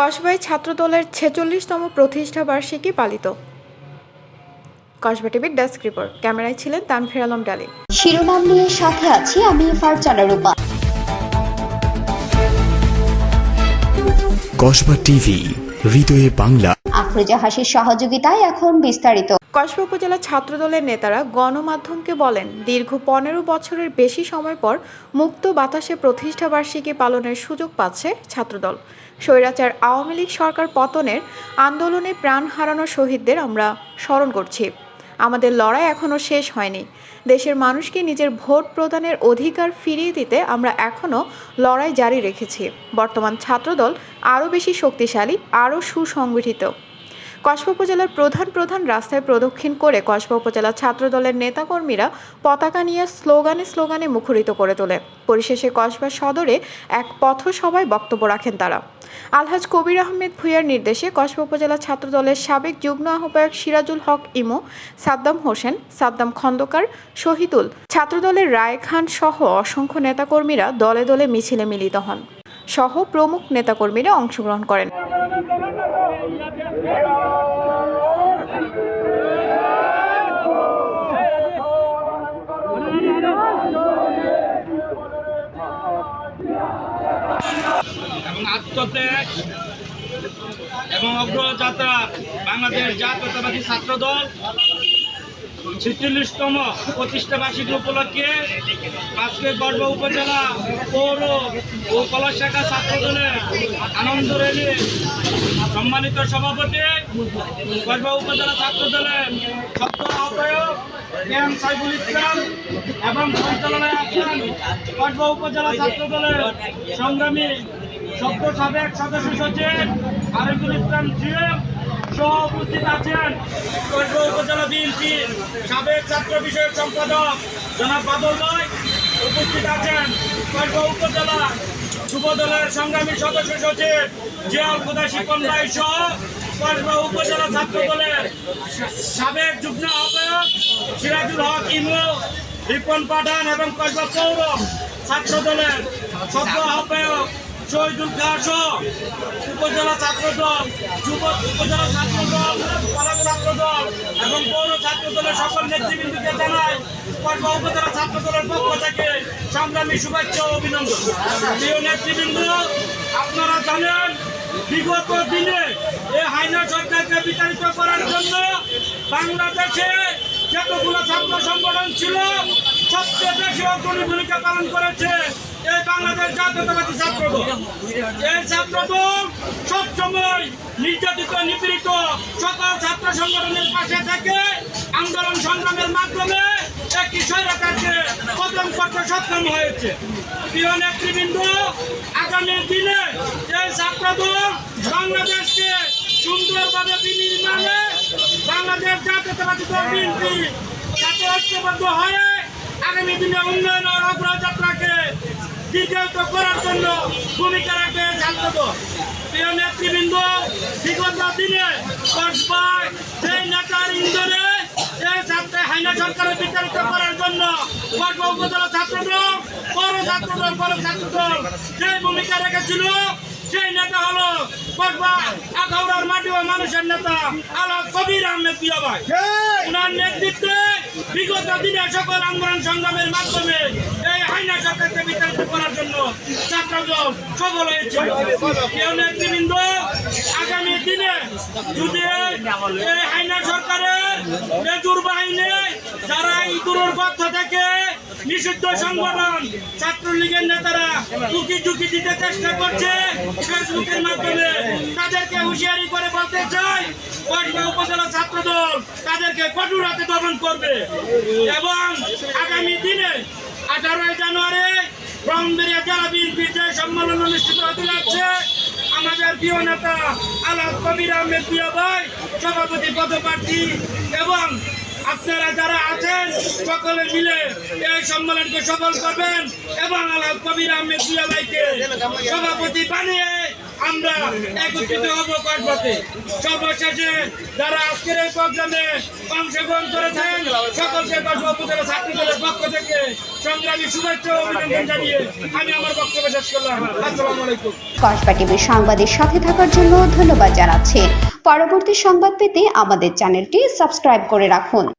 কসবায় ছাত্রদলের ছেচল্লিশতম প্রতিষ্ঠা বার্ষিকী পালিত। কসবা টিভির ডেস্ক রিপোর্ট। ক্যামেরায় ছিলেন তানফির আলম ডালি। শিরোনাম নিয়ে সাথে আছি আমি ফারজানা রূপা। কসবা টিভি হৃদয়ে বাংলা। আফরোজা হাসির সহযোগিতায় এখন বিস্তারিত। কসবা উপজেলা ছাত্রদলের নেতারা গণমাধ্যমকে বলেন, দীর্ঘ পনেরো বছরের বেশি সময় পর মুক্ত বাতাসে প্রতিষ্ঠা বার্ষিকী পালনের সুযোগ পাচ্ছে ছাত্রদল। স্বৈরাচার আওয়ামী লীগ সরকার পতনের আন্দোলনে প্রাণ হারানো শহীদদের আমরা স্মরণ করছি। আমাদের লড়াই এখনও শেষ হয়নি। দেশের মানুষকে নিজের ভোট প্রদানের অধিকার ফিরিয়ে দিতে আমরা এখনও লড়াই জারি রেখেছি। বর্তমান ছাত্রদল আরও বেশি শক্তিশালী, আরও সুসংগঠিত। কসবা উপজেলার প্রধান প্রধান রাস্তায় প্রদক্ষিণ করে কসবা উপজেলা ছাত্রদলের নেতাকর্মীরা পতাকা নিয়ে স্লোগানে স্লোগানে মুখরিত করে তোলে। পরিশেষে কসবা সদরে এক পথসভায় বক্তব্য রাখেন তারা। আলহাজ কবির আহমেদ ভুইয়ার নির্দেশে কসবা উপজেলা ছাত্রদলের সাবেক যুগ্ম আহ্বায়ক সিরাজুল হক ইমো, সাদ্দাম হোসেন, সাদ্দাম খন্দকার, শহীদুল, ছাত্রদলের রায় খান সহ অসংখ্য নেতাকর্মীরা দলে দলে মিছিলে মিলিত হন। সহ প্রমুখ নেতাকর্মীরা অংশগ্রহণ করেন। এবং আত্মত্যাগ এবং অগ্রযাত্রা বাংলাদেশ জাতীয়তাবাদী ছাত্র দল ছেচল্লিশতম প্রতিষ্ঠা বার্ষিকী উপলক্ষে আজকে গর্ব উপজেলা পৌর ও কলা শাখা ছাত্র দলের আনন্দ র্যালি সম্মানিত সভাপতি, গর্ব উপজেলা ছাত্র দলের সত্য আহ্বায়ক এম সাইফুল ইসলাম এবং সঞ্চালনায় আছেন গর্ব উপজেলা ছাত্র দলের সংগ্রামী সভ্য সাবেক সদস্য সচিব আরিফুল ইসলাম জিএম সহ উপস্থিত আছেন। উপজেলা বিএনপির সাবেক ছাত্র বিষয়ক সম্পাদক জনাব বাদল ভাই উপস্থিত আছেন। গর্ব উপজেলা যুব সংগ্রামী সদস্য সচিব জিয়াউল খুদা শিপন ভাই সহ কসবা উপজেলা ছাত্র দলের সাবেক যুগ্ম আহ্বায়ক সিরাজুল হক ইমু রিপন পাঠান এবং কসবা পৌর ছাত্র দলের সভ্য আহ্বায়ক শহীদুল খাহ উপজেলা ছাত্র দল, যুব, উপজেলা ছাত্র দল কলেজ ছাত্র দল এবং পৌর ছাত্র দলের সকল নেতৃবৃন্দকে জানাই কসবা উপজেলা ছাত্র দলের পক্ষ থেকে সংগ্রামী শুভেচ্ছা ও অভিনন্দন। প্রিয় নেতৃবৃন্দ, আপনারা জানেন, বিগত দিনে এই হাইনা সরকারকে বিতাড়িত করার জন্য বাংলাদেশে যতগুলো ছাত্র সংগঠন ছিল, সবচেয়ে বেশি অগ্রণী ভূমিকা পালন করেছে এই বাংলাদেশ জাতীয়তাবাদী ছাত্র এই ছাত্র সবসময় নির্যাতিত, নিপীড়িত সকল ছাত্র সংগঠনের পাশে থেকে আন্দোলন সংগ্রামের মাধ্যমে একটি স্বৈরাচারকে পতন করতে সক্ষম হয়েছে। প্রিয় নেতৃবৃন্দ, আগামী দিনে এই ছাত্র বাংলাদেশকে সুন্দরভাবে বিনির্মাণে বাংলাদেশ জাতীয়তাবাদী দল বিএনপি যাতে ঐক্যবদ্ধ হয়ে আগামী দিনে উন্নয়ন ও অগ্রযাত্রাকে দীর্ঘায়িত করার জন্য ভূমিকা রাখবে ছাত্র দল প্রিয় নেতৃবৃন্দ, বিগত দিনে কসবায় সেই নেতার ইন্দোরে এই ছাত্র হাইনা সরকারের বিতাড়িত করার জন্য কসবা উপজেলা ছাত্রদল বড় ছাত্রদল, পৌর ছাত্রদল যে ভূমিকা রেখেছিল সেই নেতা হলো আখাউড়ার মাটি ও মানুষের নেতা আলা কবির আহমেদ পিয়া ভাই ওনার নেতৃত্বে বিগত দিনে সকল আন্দোলন সংগ্রামের মাধ্যমে এই আইনা সরকারকে বিতাড়িত করার জন্য ছাত্রদল সফল হয়েছে কেউ নেতৃবৃন্দ আগামী দিনে যদি এই আইনা সরকারের মেজুর বাহিনী যারা ইঁদুরের পক্ষ থেকে নিষিদ্ধ সংগঠন। ছাত্রলীগের নেতারা টুকি টুকি দিতে চেষ্টা করছে ফেসবুকের মাধ্যমে। তাদেরকে হুঁশিয়ারি করে বলতে চাই কসবা উপজেলা ছাত্রদল তাদেরকে কঠোর হাতে দমন করবে এবং আগামী দিনে আঠারোই জানুয়ারি ব্রহ্মবেড়িয়া জেলা বিএনপির যে সম্মেলন অনুষ্ঠিত হতে যাচ্ছে, আমাদের প্রিয় নেতা আল্লাহ কবির আহমেদ প্রিয় ভাই, সভাপতি, পদপ্রার্থী এবং আপনারা যারা আছেন সকলে মিলে এই সম্মেলনকে সফল করবেন এবং আল্লাহ কবির আহমেদ প্রিয় সভাপতি বানিয়ে আমরা একত্রিত হব কসবাতে সর্বশেষে যারা আজকের এই প্রোগ্রামে অংশগ্রহণ করেছেন, সকলকে কসবা উপজেলা ছাত্রী দলের পক্ষ থেকে সংগ্রামী শুভেচ্ছা অভিনন্দন জানিয়ে আমি আমার বক্তব্য শেষ করলাম। আসসালামু আলাইকুম। কসবা টিভির সংবাদের সাথে থাকার জন্য ধন্যবাদ জানাচ্ছি। পরবর্তী সংবাদ পেতে আমাদের চ্যানেলটি সাবস্ক্রাইব করে রাখুন।